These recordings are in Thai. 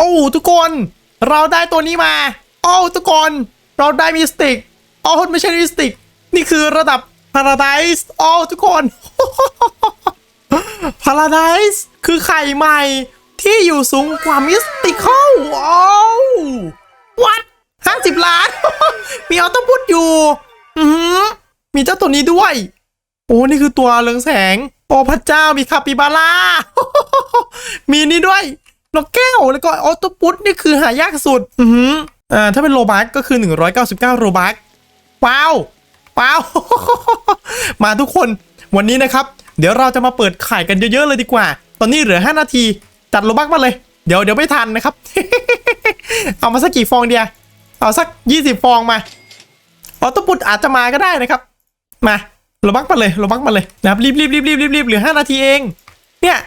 โอ้ทุกคน เราได้ตัวนี้มา โอ้ทุกคน เราได้มิสติกโอ้ไม่ใช่มิสติก นี่คือระดับพาราไดส์โอ้ทุกคนพาราไดส์คือไข่ใหม่ที่อยู่สูงกว่ามิสติคอลโอ้วัดห้าสิบล้าน มีออโต้พุทอยู่ อือหือมีเจ้าตัวนี้ด้วย โอ้ นี่คือตัวเรืองแสง โอ้พระเจ้ามีคาปิบาร่า มีนี่ด้วย นกแก้วแล้วก็ออโตปุตนี่คือหายากสุด อืออ่าถ้าเป็นโลบักก็คือ 199โลบักว้าวว้าว มาทุกคนวันนี้นะครับ เดี๋ยวเราจะมาเปิดไข่กันเยอะๆเลยดีกว่า ตอนนี้เหลือ 5 นาที จัดโลบักมาเลย เดี๋ยวเดี๋ยวไม่ทันนะครับ เอามาสักกี่ฟองเดียเอาสัก 20 ฟองมาออโตปุตอาจจะมาก็ได้นะครับ มาโรบักมาเลยโรบักมาเลยนะครับรีบรีบรีบรีบรีบเหลือ 5 นาทีเอง เนี่ย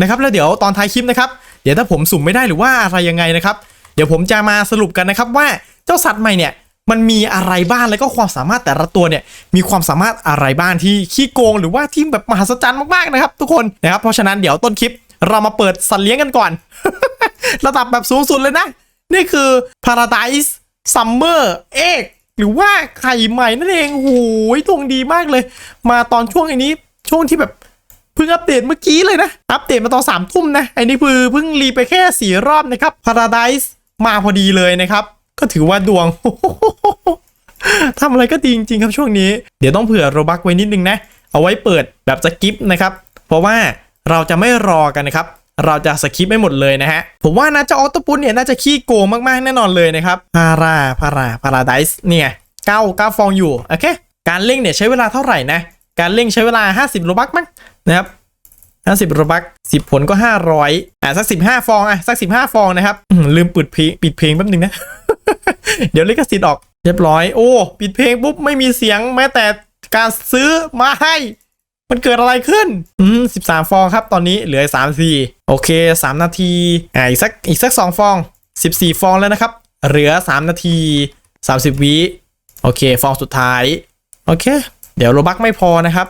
นะครับแล้วเดี๋ยวตอนท้ายคลิปนะครับ ดี๋ยวถ้าผมสุ่มไม่ได้หรือว่าอะไรยังไงนะครับ เดี๋ยวผมจะมาสรุปกันนะครับว่าเจ้าสัตว์ใหม่เนี่ยมันมีอะไรบ้างแล้วก็ความสามารถแต่ละตัวเนี่ยมีความสามารถอะไรบ้างที่ขี้โกงหรือว่าที่แบบมหัศจรรย์มากๆนะครับ ทุกคนนะครับเพราะฉะนั้นเดี๋ยวต้นคลิปเรามาเปิดสัตว์เลี้ยงกันก่อน ระดับแบบสูงสุดเลยนะ นี่คือ Paradise Summer Egg หรือว่าไข่ใหม่นั่นเองโอ้โหดวงดีมากเลย มาตอนช่วงอันนี้ช่วงที่แบบ พิ่งอัปเดตเมื่อกี้เลยนะ อัปเดตมาตอนสามทุ่มนะไอ้นี่คือเพิ่งรีไปแค่สี่รอบนะครับ Paradise มาพอดีเลยนะครับ ก็ถือว่าดวงทำอะไรก็ดีจริงๆครับช่วงนี้ เดี๋ยวต้องเผื่อโรบักไว้นิดนึงนะ เอาไว้เปิดแบบสกิปนะครับ เพราะว่าเราจะไม่รอกันนะครับ เราจะสกิปไม่หมดเลยนะฮะ ผมว่านะเจ้าออโตปุสเนี่ยน่าจะขี้โกงมากๆแน่นอนเลยนะครับพาราพาราพาราไดส์เนี่ยเก้าเก้าฟองอยู่โอเคการเล่งเนี่ยใช้เวลาเท่าไหร่นะ การเล่งใช้เวลา 50โลบักมั้งนะครับ50โลบัก10 ผลก็ 500 อะสัก 15 ฟองอะสัก 15 ฟองนะครับลืมปิดเพลงปิดเพลงแป๊บนึงนะ เดี๋ยวลิขสิทธิ์ออกเรียบร้อยโอ้ปิดเพลงปุ๊บไม่มีเสียงแม้แต่การซื้อมาให้ มันเกิดอะไรขึ้น อืมสิบสามฟองครับตอนนี้เหลือสามนาทีโอเคสามนาทีอ่าอีกสักอีกสักสองฟองสิบสี่ฟองแล้วนะครับ เหลือสามนาทีสามสิบวิโอเค ฟองสุดท้าย โอเค เดี๋ยวโรบักไม่พอนะครับ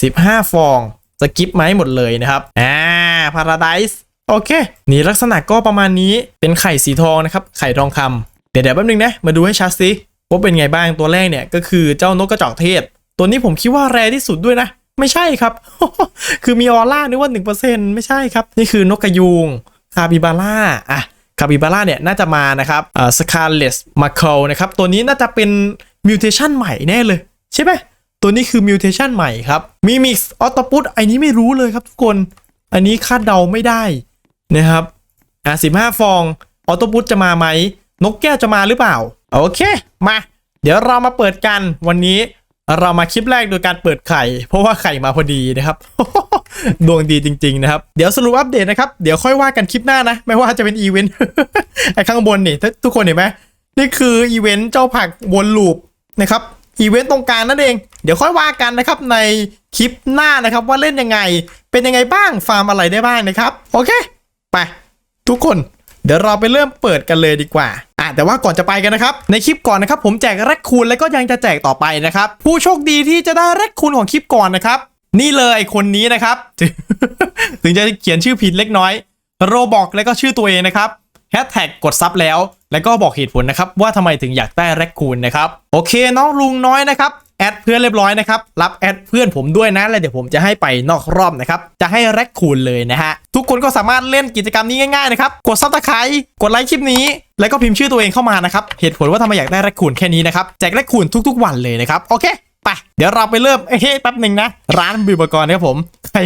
สิบห้าฟองสกิปไหมหมดเลยนะครับ อ่าพาราไดส์โอเค นี่ลักษณะก็ประมาณนี้เป็นไข่สีทองนะครับ ไข่ทองคำเดี๋ยวเดี๋ยวแป๊บนึงนะ มาดูให้ชัดสิว่าเป็นไงบ้างตัวแรกเนี่ยก็คือเจ้านกกระจอกเทศ ตัวนี้ผมคิดว่าแรที่สุดด้วยนะ ไม่ใช่ครับ คือมีออร่านึกว่า 1%ไม่ใช่ครับ นี่คือนกกระยูงคาบิบาร่าอะคาบิบาร่าเนี่ยน่าจะมานะครับอ่าสคาร์เลสมาเคิลนะครับ ตัวนี้น่าจะเป็นมิวเทชันใหม่แน่เลย ใช่ไหมตัวนี้คือมิวเทชันใหม่ครับมีมิกซ์ออตปุตอันนี้ไม่รู้เลยครับทุกคน อันนี้คาดเดาไม่ได้นะครับอะ15ฟองออโตปุตจะมาไหม นกแก้วจะมาหรือเปล่า โอเค มา เดี๋ยวเรามาเปิดกันวันนี้เรามาคลิปแรกโดยการเปิดไข่ เพราะว่าไข่มาพอดีนะครับ ดวงดีจริง ๆ นะครับ เดี๋ยวสรุปอัปเดตนะครับ เดี๋ยวค่อยว่ากันคลิปหน้านะ ไม่ว่าจะเป็นอีเวนต์ไอ้ข้างบนนี่ทุกคนเห็นไหมนี่คืออีเวนต์เจ้าผักวนลูปนะครับ อีเวนต์ตรงกลางนั่นเอง เดี๋ยวค่อยว่ากันนะครับในคลิปหน้านะครับว่าเล่นยังไง เป็นยังไงบ้างฟาร์มอะไรได้บ้างนะครับ โอเค ไป ทุกคนเดี๋ยวเราไปเริ่มเปิดกันเลยดีกว่าอะแต่ว่าก่อนจะไปกันนะครับ ในคลิปก่อนนะครับ ผมแจกแรกคูณแล้วก็ยังจะแจกต่อไปนะครับ ผู้โชคดีที่จะได้แรกคูณของคลิปก่อนนะครับ นี่เลยคนนี้นะครับ ถึงจะเขียนชื่อผิดเล็กน้อย โรบอกแล้วก็ชื่อตัวเองนะครับ แฮชแท็กกดซับแล้ว แล้วก็บอกเหตุผลนะครับว่าทำไมถึงอยากได้แรกคูณนะครับ โอเคน้องลุงน้อยนะครับแอดเพื่อนเรียบร้อยนะครับ รับแอดเพื่อนผมด้วยนะ แล้วเดี๋ยวผมจะให้ไปนอกรอบนะครับ จะให้แรกคูณเลยนะฮะ ทุกคนก็สามารถเล่นกิจกรรมนี้ง่ายๆนะครับ กดซับสไครต์กดไลค์คลิปนี้ แล้วก็พิมพ์ชื่อตัวเองเข้ามานะครับ เหตุผลว่าทำไมอยากได้แรกคูณแค่นี้นะครับ แจกแรกคูณทุกๆวันเลยนะครับ โอเค ไปเดี๋ยวเราไปเริ่มเฮ้ยแป๊บหนึ่งนะ ร้านบิวบกรนะครับผมใคร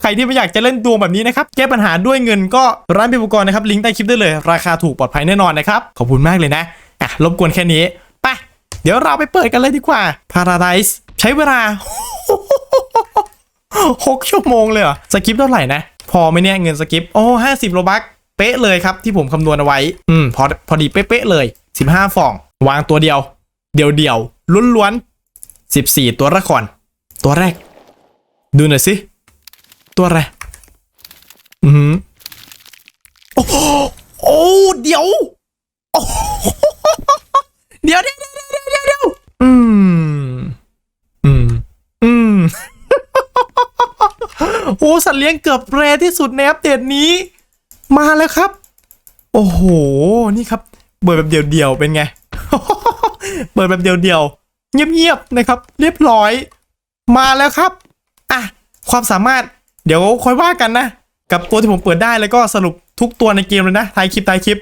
ใครที่ไม่อยากจะเล่นดวงแบบนี้นะครับแก้ปัญหาด้วยเงินก็ร้านบิวบกรนะครับลิงก์ใต้คลิปได้เลย ราคาถูกปลอดภัยแน่นอนนะครับขอบคุณมากเลยนะอะรบกวนแค่นี้ไปเดี๋ยวเราไปเปิดกันเลยดีกว่า Paradise ใช้เวลาหกชั่วโมงเลยเหรอสกิปเท่าไหร่นะ พอไหมเนี่ยเงินสกิปโอ้ห้าสิบโลบักเป๊ะเลยครับที่ผมคำนวณเอาไว้ อืมพอพอดีเป๊ะเลย 15ฟอง วางตัวเดียว เดียวเดียวล้วนล้วนๆ 14 ตัวละคร ตัวแรก ดูหน่อยสิ ตัวอะไร อือหือโอ้โหโอ้เดี๋ยวโอ้โหเดี๋ยวเดี๋ยวเดี๋ยวเดี๋ยวเดี๋ยวเดี๋ยวอืม อืม อืม โอ้สัตว์เลี้ยงเกือบแรที่สุดในอัปเดตนี้ มาแล้วครับ โอ้โห นี่ครับ เปิดแบบเดี่ยวๆเป็นไง เปิดแบบเดี่ยวๆ เงียบๆนะครับ เรียบร้อย มาแล้วครับอะความสามารถเดี๋ยวค่อยว่ากันนะ กับตัวที่ผมเปิดได้แล้วก็สรุปทุกตัวในเกมเลยนะท้ายคลิปท้ายคลิป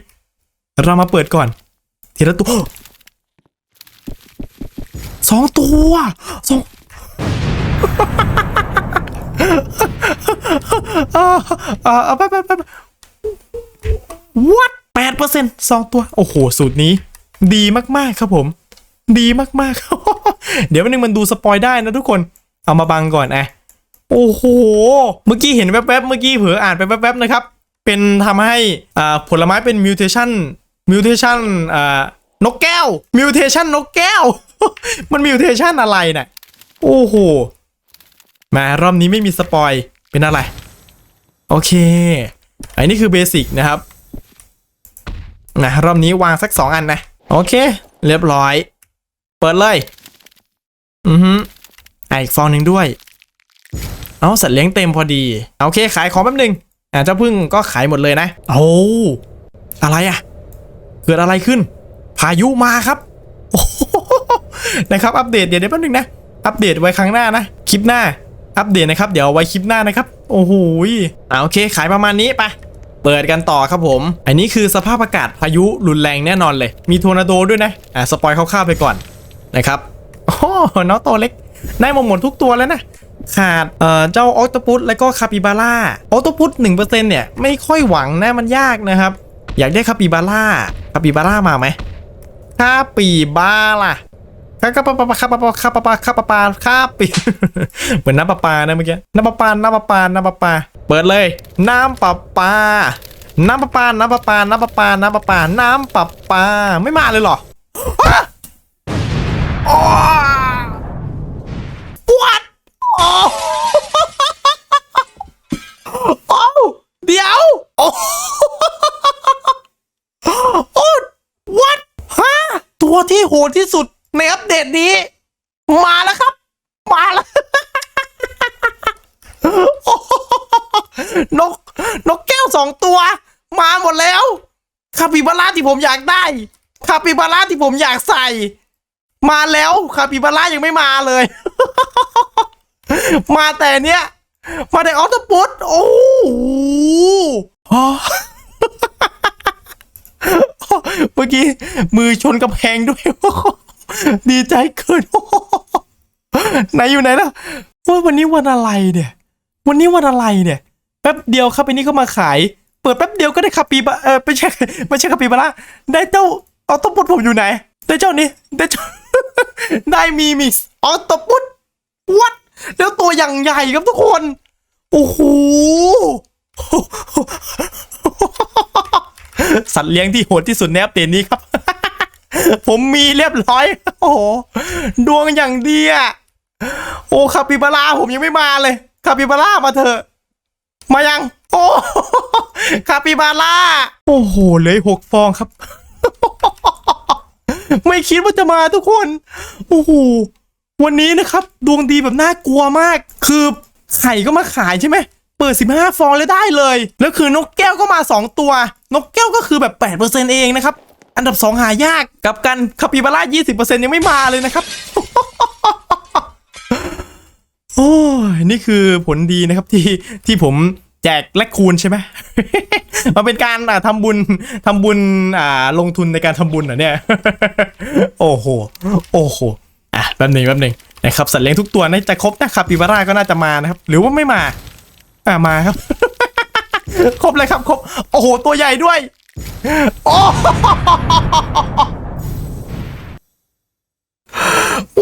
เรามาเปิดก่อนทีละตัวสองตัวสองอ่าอ่าไปไปไป what แปดเปอร์เซ็นต์สองตัว โอ้โห สูตรนี้ ดีมาก ๆ ครับผม ดีมากๆ เดี๋ยววันนึงมันดูสปอยได้นะทุกคน เอามาบังก่อนอะโอ้โห เมื่อกี้เห็นแวบๆ เมื่อกี้เผลออ่านไปแวบๆ นะครับ เป็นทำให้อ่าผลไม้เป็นมิวเทชันมิวเทชันอ่านกแก้ว มิวเทชันนกแก้ว มันมิวเทชันอะไรน่ะ โอ้โห มารอบนี้ไม่มีสปอย เป็นอะไร โอเค อันนี้คือเบสิกนะครับ นะรอบนี้วางสักสองอันนะ โอเค เรียบร้อย เปิดเลย อือฮึอะอีกฟองหนึ่งด้วย เอาสัตว์เลี้ยงเต็มพอดี โอเคขายของแป๊บหนึงอะเจ้าพึ่งก็ขายหมดเลยนะ โอ้อะไรอะ เกิดอะไรขึ้น พายุมาครับนะครับอัปเดตเดี๋ยวเดี๋ยวแป๊บหนึงนะ อัปเดตไว้ครั้งหน้านะ คลิปหน้า อัปเดตนะครับ เดี๋ยวไว้คลิปหน้านะครับ โอ้โหอะโอเคขายประมาณนี้ไปเปิดกันต่อครับผม อันนี้คือสภาพอากาศพายุรุนแรงแน่นอนเลย มีทอร์นาโดด้วยนะ อะสปอยคร่าวๆไปก่อน นะครับโอ้น้องตัวเล็กได้มาหมดทุกตัวแล้วนะขาดเอ่อเจ้าออ t o ปุสและก็คาปิบาร่าออ t o ปุสหนึ่งเปอร์เซ็นต์เนี่ยไม่ค่อยหวังนะมันยากนะครับ อยากได้คาปิบาร่าคาปิบาร่ามาไหมคาปิบาร่าคาปาปาคาปาปาคาปาปาคาปาปาคาปิเหมือนน้ำปลาปานะเมื่อกี้น้ำปลาปาน้ำปลาปาน้ำปลาปาเปิดเลย น้ำปลาปาน้ำปลาปาน้ำปลาปาน้ำปลาปาน้ำปลาปาน้ำปลาปาไม่มาเลยหรอ What โอ้โอ้เดี๋ยว โอ้โอ้ What ฮะตัว ที่โหดที่สุดในอัปเดตนี้ มาแล้วครับ มาแล้วนกนกแก้วสองตัว มาหมดแล้วคาปิบาร่าที่ผมอยากได้คาปิบาร่าที่ผมอยากใส่ มาแล้วคาปิบาร่ายังไม่มาเลย มาแต่เนี้ยมาแต่ออโตปุสโอ้โห เมื่อกี้มือชนกระแพงด้วย ดีใจเกินไหนอยู่ไหนนะว่าวันนี้วันอะไรเนี่ย วันนี้วันอะไรเนี่ยแป๊บเดียวครับอันนี้ก็มาขาย เปิดแป๊บเดียวก็ได้คาปิบาเออไม่ใช่ไม่ใช่คาปิบาร่าได้เจ้าออโตปุสผมอยู่ไหน ได้เจ้านี้ได้เจ้าได้มีมิสออโตปุสวัดแล้วตัวอย่างใหญ่ครับทุกคน โอ้โห สัตว์เลี้ยงที่โหดที่สุดในอัปเดตนี้ครับ ผมมีเรียบร้อย โอ้โห ดวงอย่างดีอะโอ้คาปิบาร่าผมยังไม่มาเลยคาปิบาร่ามาเถอะมายัง โอ้คาปิบาร่าโอ้โหเลยหกฟองครับ ไม่คิดว่าจะมาทุกคนโอ้โหวันนี้นะครับ ดวงดีแบบน่ากลัวมาก คือไข่ก็มาขายใช่ไหมเปิด 15 ฟองเลยได้เลย แล้วคือนกแก้วก็มา 2 ตัว นกแก้วก็คือแบบ8%เองนะครับ อันดับ 2 หายากกับกันคาปิบาร่า20%ยังไม่มาเลยนะครับ โอ้ยนี่คือผลดีนะครับที่ที่ผมแจกและคูณใช่ไหมมันเป็นการอ่าทำบุญทำบุญอ่าลงทุนในการทำบุญเหรอเนี่ย โอ้โห โอ้โห อะแป๊บหนึ่งแป๊บหนึ่งนะครับสัตว์เลี้ยงทุกตัวน่าจะครบนะคาปิบาร่าก็น่าจะมานะครับ หรือว่าไม่มา อ่ามาครับ ครบเลยครับครบ โอ้โห ตัวใหญ่ด้วย โอ้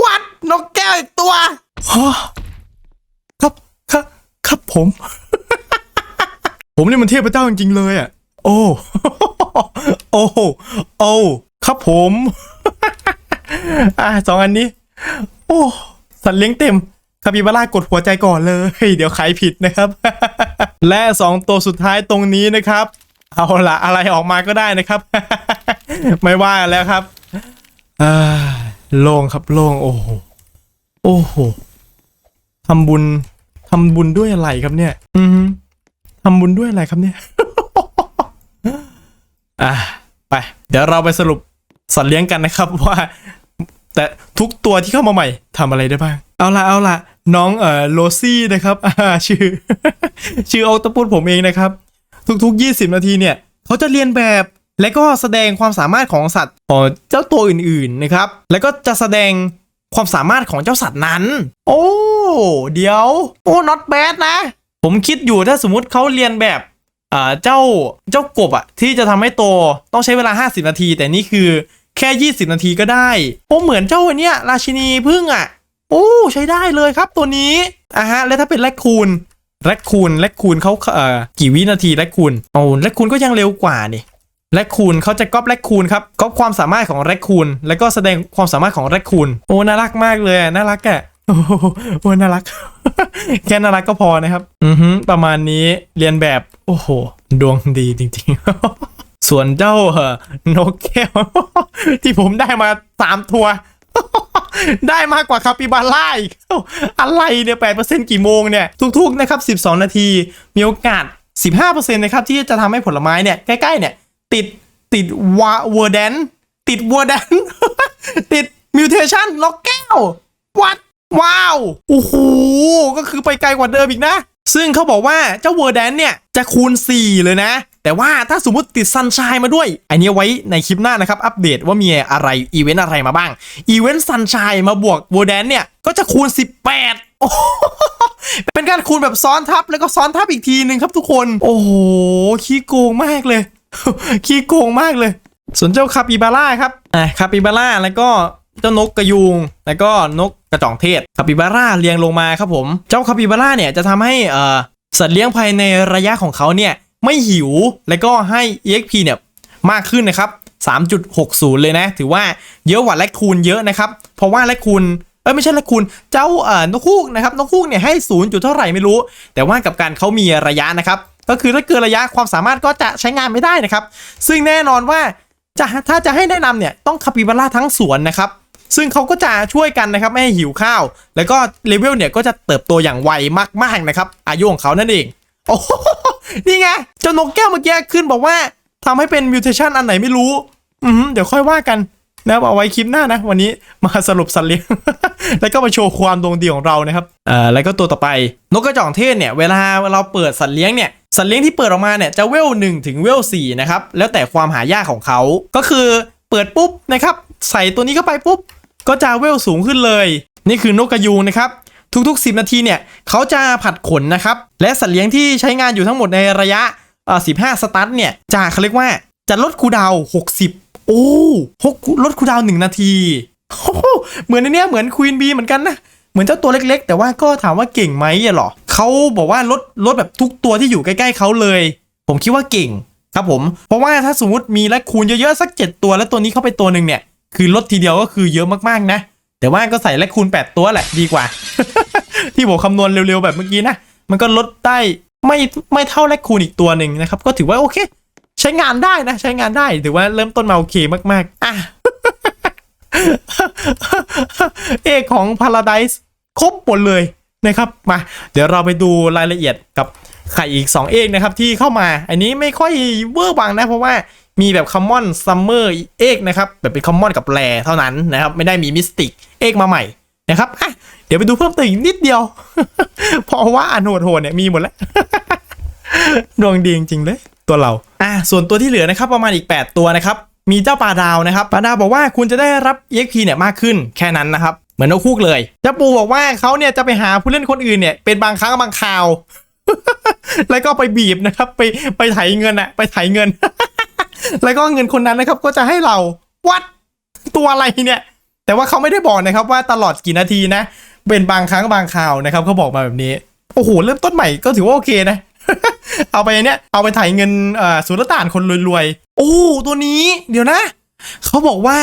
วัดนกแก้วอีกตัวครับครับครับผม ผมนี่มันเทพเจ้าจริงๆเลยอะ โอ้โอ้โอ้ครับผม อะสองอันนี้ โอ้ สัตว์เลี้ยงเต็ม คาปิบาร่ากดหัวใจก่อนเลย เดี๋ยวใครผิดนะครับ และสองตัวสุดท้ายตรงนี้นะครับ เอาละอะไรออกมาก็ได้นะครับ ไม่ว่าแล้วครับโล่งครับโล่งโอ้โหโอ้โหทำบุญทำบุญด้วยอะไรครับเนี่ย อือฮึทำบุญด้วยอะไรครับเนี่ยอะไป เดี๋ยวเราไปสรุปสัตว์เลี้ยงกันนะครับว่า แต่ทุกตัวที่เข้ามาใหม่ทำอะไรได้บ้าง เอาละเอาละ น้องเอ่อโลซี่นะครับชื่อ ชื่อออตปุดผมเองนะครับ ทุกๆ 20 นาทีเนี่ยเขาจะเรียนแบบและก็แสดงความสามารถของสัตว์ของเจ้าตัวอื่นๆนะครับ แล้วก็จะแสดงความสามารถของเจ้าสัตว์นั้น โอ้ เดี๋ยว โอ้ not bad นะ ผมคิดอยู่ถ้าสมมุติเขาเรียนแบบอ่าเจ้าเจ้ากบอะที่จะทำให้โตต้องใช้เวลา 50 นาที แต่นี่คือแค่ 20 นาทีก็ได้โอ้เหมือนเจ้าอันเนี้ยราชินีพึ่งอะ โอ้ ใช้ได้เลยครับตัวนี้อะฮะแล้วถ้าเป็นแรคคูนแรคคูนแรคคูนเขาเอ่อกี่วินาทีแรคคูนโอ้แรคคูนก็ยังเร็วกว่านี่แรคคูนเขาจะก๊อปแรคคูนครับก๊อปความสามารถของแรคคูนแล้วก็แสดงความสามารถของแรคคูนโอ้น่ารักมากเลยน่ารักอะโอ้โหน่ารัก แค่น่ารักก็พอนะครับ อือฮึประมาณนี้เรียนแบบ โอ้โห ดวงดีจริง ๆ ส่วนเจ้าเอ่อนกแก้วที่ผมได้มาสามตัว ได้มากกว่าคาปิบาร่าอีกอะไรเนี่ยแปดเปอร์เซ็นกี่โมงเนี่ยทุกๆนะครับสิบสองนาทีมีโอกาสสิบห้าเปอร์เซ็นนะครับที่จะทำให้ผลไม้เนี่ยใกล้ๆเนี่ยติดติดวาเวอร์แดนติดวัวแดนติดมิวเทชันล็อกแก้ววัดว้าว โอ้โห ก็คือไปไกลกว่าเดิมอีกนะ ซึ่งเขาบอกว่าเจ้าเวอร์แดนเนี่ย จะคูณ 4 เลยนะ แต่ว่าถ้าสมมติติดซันช n ยมาด้วย อันนี้ไว้ในคลิปหน้านะครับ อัปเดตว่ามีอะไรอีเวนต์อะไรมาบ้าง อีเวนต์ซันช n ยมาบวกเวแดนเนี่ย ก็จะคูณ 18 โอ้เป็นการคูณแบบซ้อนทับแล้วก็ซ้อนทับอีกทีหนึ่งครับทุกคน โอ้โห ขี้โกงมากเลย ขี้โกงมากเลย ส่วนเจ้าคาปิบาร่าครับ อะคาปิบาร่าแล้วก็เจ้านกกระยูงแล้วก็นกกระจองเทศคาปิบาร่าเรียงลงมาครับผม เจ้าคาปิบาร่าเนี่ยจะทำให้เอ่อสัตว์เลี้ยงภายในระยะของเขาเนี่ย ไม่หิว แล้วก็ให้ EXP เนี่ยมากขึ้นนะครับ 3.60 เลยนะ ถือว่าเยอะกว่าแลคคูนเยอะนะครับ เพราะว่าแลคคูนเอ้ยไม่ใช่แลคคูนเจ้าเอ่อนกฮูกนะครับนกฮูกเนี่ยให้0จุดเท่าไหร่ไม่รู้ แต่ว่ากับการเขามีระยะนะครับ ก็คือถ้าเกินระยะความสามารถก็จะใช้งานไม่ได้นะครับ ซึ่งแน่นอนว่าจะถ้าจะให้แนะนำเนี่ยต้องคาปิบาร่าทั้งสวนนะครับซึ่งเขาก็จะช่วยกันนะครับไม่ให้หิวข้าว แล้วก็เลเวลเนี่ยก็จะเติบโตอย่างไวมากๆนะครับ อายุของเขานั่นเอง โอ้โนี่ไงเจ้านกแก้วเมื่อกี้ขึ้นบอกว่าทำให้เป็นมิวเทชันอันไหนไม่รู้ อืมเดี๋ยวค่อยว่ากันนะเอาไว้คลิปหน้านะ วันนี้มาสรุปสัตว์เลี้ยง แล้วก็มาโชว์ความดวงดีของเรานะครับเอ่อแล้วก็ตัวต่อไป นกกระจอกเทศเนี่ย เวลาเราเปิดสัตว์เลี้ยงเนี่ยสัตว์เลี้ยงที่เปิดออกมาเนี่ยจะเวล1ถึงเวล4นะครับแล้วแต่ความหายากของเขาก็คือเปิดปุ๊บนะครับ ใส่ตัวนี้เข้าไปปุ๊บ ก็จะเวลสูงขึ้นเลย นี่คือนกกระยูงนะครับ ทุกๆ 10 นาทีเนี่ยเขาจะผัดขนนะครับ และสัตว์เลี้ยงที่ใช้งานอยู่ทั้งหมดในระยะเอ่อ15สตาร์ทเนี่ยจะเขาเรียกว่าจะลดคูดาว 60 โอ้หกลดคูดาวน์1นาทีเหมือนในเนี้ยเหมือนควีนบีเหมือนกันนะเหมือนเจ้าตัวเล็กๆ แต่ว่าก็ถามว่าเก่งไหมอะหรอเขาบอกว่าลดลดแบบทุกตัวที่อยู่ใกล้ๆเขาเลย ผมคิดว่าเก่งครับผม เพราะว่าถ้าสมมติมีและคูณเยอะๆสัก 7 ตัวแล้วตัวนี้เข้าไปตัวหนึ่งเนี่ย คือลดทีเดียวก็คือเยอะมากๆนะ แต่ว่าก็ใส่และคูณ 8 ตัวแหละดีกว่า ที่ผมคำนวณเร็วๆแบบเมื่อกี้นะ มันก็ลดได้ไม่ไม่เท่าและคูณอีกตัวหนึ่งนะครับ ก็ถือว่าโอเค ใช้งานได้นะ ใช้งานได้ถือว่าเริ่มต้นมาโอเคมากๆอะเอกของ Paradise ครบหมดเลยนะครับมาเดี๋ยวเราไปดูรายละเอียดกับไข่อีก 2 เอกนะครับที่เข้ามา อันนี้ไม่ค่อยเวอร์วังนะ เพราะว่ามีแบบคอมมอนซัมเมอร์เอกนะครับแบบเป็นคอมมอนกับแรเท่านั้นนะครับ ไม่ได้มีมิสติกเอกมาใหม่นะครับอะ เดี๋ยวไปดูเพิ่มเติมอีกนิดเดียว เพราะว่าอันโหดโหดๆเนี่ยมีหมดแล้วดวงดีจริงๆเลย ตัวเรา อะส่วนตัวที่เหลือนะครับประมาณอีก 8 ตัวนะครับ มีเจ้าปลาดาวนะครับปลาดาวบอกว่าคุณจะได้รับ EXP เนี่ยมากขึ้นแค่นั้นนะครับ เหมือนนกคูกเลยเจ้าปูบอกว่าเขาเนี่ยจะไปหาผู้เล่นคนอื่นเนี่ยเป็นบางครั้งบางคราว แล้วก็ไปบีบนะครับ ไปไปไถเงินอะไปไถเงิน แล้วก็เงินคนนั้นนะครับ ก็จะให้เราวัดตัวอะไรเนี่ย แต่ว่าเขาไม่ได้บอกนะครับว่าตลอดกี่นาทีนะ เป็นบางครั้งบางคราวนะครับเขาบอกมาแบบนี้ โอ้โห เริ่มต้นใหม่ก็ถือว่าโอเคนะ เอาไปเนี่ย เอาไปถ่ายเงินอ่อสุลต่านคนรวยๆ โอ้ตัวนี้เดี๋ยวนะ เขาบอกว่า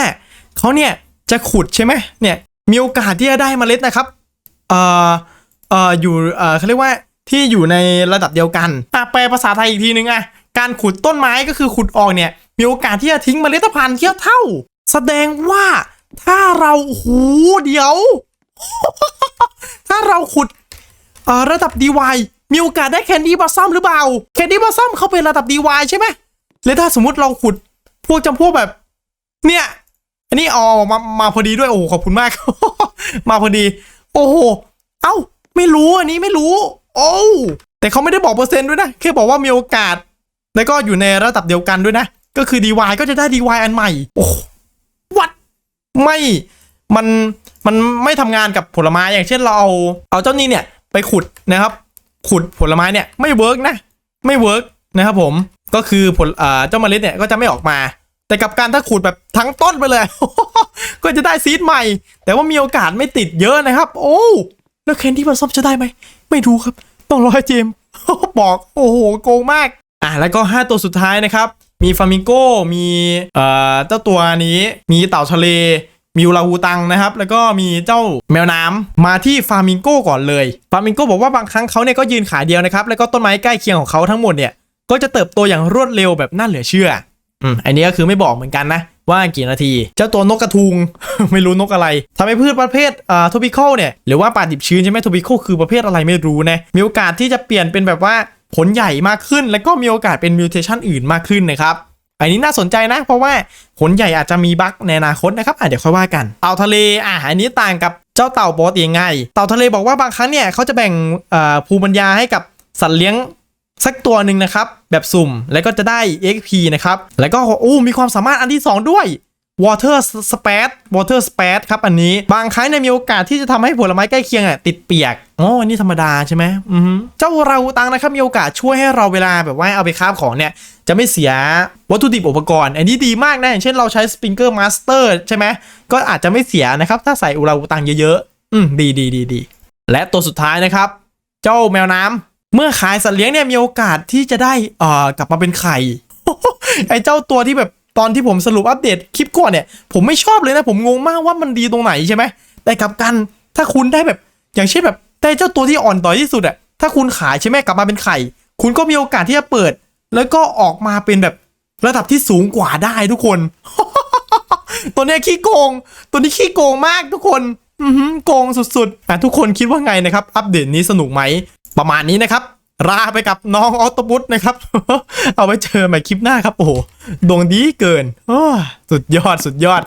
เขาเนี่ยจะขุดใช่ไหมเนี่ย มีโอกาสที่จะได้เมล็ดนะครับ เอ่อ เอ่อ อยู่ เอ่อเขาเรียกว่าที่อยู่ในระดับเดียวกันอะแปลภาษาไทยอีกทีนึงอะ การขุดต้นไม้ก็คือขุดออกเนี่ย มีโอกาสที่จะทิ้งเมล็ดพันธุ์เทียบเท่า แสดงว่าถ้าเราโอ้โหเดี๋ยว ถ้าเราขุดเอ่อระดับ DY มีโอกาสได้แคนดี้บอสซัมหรือเปล่าแคนดี้บอสซัมเขาเป็นระดับ DY ใช่ไหมแล้วถ้าสมมติเราขุดพวกจำพวกแบบ เนี่ย อันนี้อ๋อมามาพอดีด้วยโอ้ขอบคุณมาก มาพอดี โอ้โหเอ้า ไม่รู้อันนี้ไม่รู้ โอ้แต่เขาไม่ได้บอกเปอร์เซ็นต์ด้วยนะแค่บอกว่ามีโอกาส แล้วก็อยู่ในระดับเดียวกันด้วยนะ ก็คือ DY ก็จะได้ DY อันใหม่ โอ้วัดไม่มัน มันไม่ทำงานกับผลไม้อย่างเช่นเราเอาเอาเจ้านี่เนี่ยไปขุดนะครับ ขุดผลไม้เนี่ยไม่เวิร์กนะไม่เวิร์กนะครับผมก็คือผลเอ่อเจ้าเมล็ดเนี่ยก็จะไม่ออกมา แต่กับการถ้าขุดแบบทั้งต้นไปเลย ก็จะได้ซีดใหม่ แต่ว่ามีโอกาสไม่ติดเยอะนะครับ โอ้แล้วเคนที่มันซ่อมจะได้ไหมไม่รู้ครับ ต้องรอให้เจมบอกโอ้โหโกงมากอะแล้วก็ 5 ตัวสุดท้ายนะครับ มีฟามิงโก้มีเอ่อเจ้าตัวนี้ มีเต่าทะเล มีอูราฮูตังนะครับ แล้วก็มีเจ้าแมวน้ำมาที่ฟาร์มิงโก้ก่อนเลยฟาร์มิงโก้บอกว่าบางครั้งเขาเนี่ยก็ยืนขาเดียวนะครับ แล้วก็ต้นไม้ใกล้เคียงของเขาทั้งหมดเนี่ยก็จะเติบโตอย่างรวดเร็วแบบน่าเหลือเชื่ออืมอันนี้ก็คือไม่บอกเหมือนกันนะ ว่ากี่นาที เจ้าตัวนกกระทุง ไม่รู้นกอะไรทำให้พืชประเภทอ่าท o ปิคอลเนี่ย หรือว่าป่าดิบชื้นใช่ไหมท o ปิคอลคือประเภทอะไรไม่รู้นะ มีโอกาสที่จะเปลี่ยนเป็นแบบว่าผลใหญ่มากขึ้น แล้วก็มีโอกาสเป็นมิวเทชันอื่นมากขึ้นนะครับ อันนี้น่าสนใจนะ เพราะว่าผลใหญ่อาจจะมีบั๊กในอนาคตนะครับอะเดี๋ยวค่อยว่ากันเต่าทะเลอะอันนี้ต่างกับเจ้าเต่าปกติยังไง เต่าทะเลบอกว่าบางครั้งเนี่ยเขาจะแบ่งภูมิปัญญาให้กับสัตว์เลี้ยงสักตัวหนึ่งนะครับ แบบสุ่มแล้วก็จะได้ XP นะครับ แล้วก็อู้มีความสามารถอันที่ 2 ด้วย Water Spat Water Spat ครับ อันนี้บางครั้งเนี่ยมีโอกาสที่จะทำให้ผลไม้ใกล้เคียงอะติดเปียกอ๋ออันนี้ธรรมดาใช่ไหมอือเจ้าเราตังนะครับ มีโอกาสช่วยให้เราเวลาแบบว่าเอาไปคาฟของเนี่ย จะไม่เสียวัตถุดิบอุปกรณ์ อันนี้ดีมากนะ อย่างเช่นเราใช้ Sprinkler Master ใช่ไหมก็อาจจะไม่เสียนะครับ ถ้าใส่อุราหูตังเยอะๆ อืมดีดีดีดีและตัวสุดท้ายนะครับ เจ้าแมวน้ำเมื่อขายสัตว์เลี้ยงเนี่ยมีโอกาสที่จะได้เอ่อกลับมาเป็นไข่ไอ้เจ้าตัวที่แบบตอนที่ผมสรุปอัปเดตคลิปก่อนเนี่ย ผมไม่ชอบเลยนะ ผมงงมากว่ามันดีตรงไหนใช่ไหมแต่กลับกันถ้าคุณได้แบบ อย่างเช่นแบบได้เจ้าตัวที่อ่อนต่อยที่สุดอะถ้าคุณขายใช่ไหมกลับมาเป็นไข่ คุณก็มีโอกาสที่จะเปิด แล้วก็ออกมาเป็นแบบระดับที่สูงกว่าได้ทุกคน ตัวเนี้ยขี้โกง ตัวนี้ขี้โกงมากทุกคนอืโกงสุดๆแต่ทุกคนคิดว่าไงนะครับ อัปเดตนี้สนุกไหม ประมาณนี้นะครับลาไปกับน้องออโตบุสนะครับ เอาไว้เจอใหม่คลิปหน้าครับ โอ้โหดวงดีเกินสุดยอดสุดยอด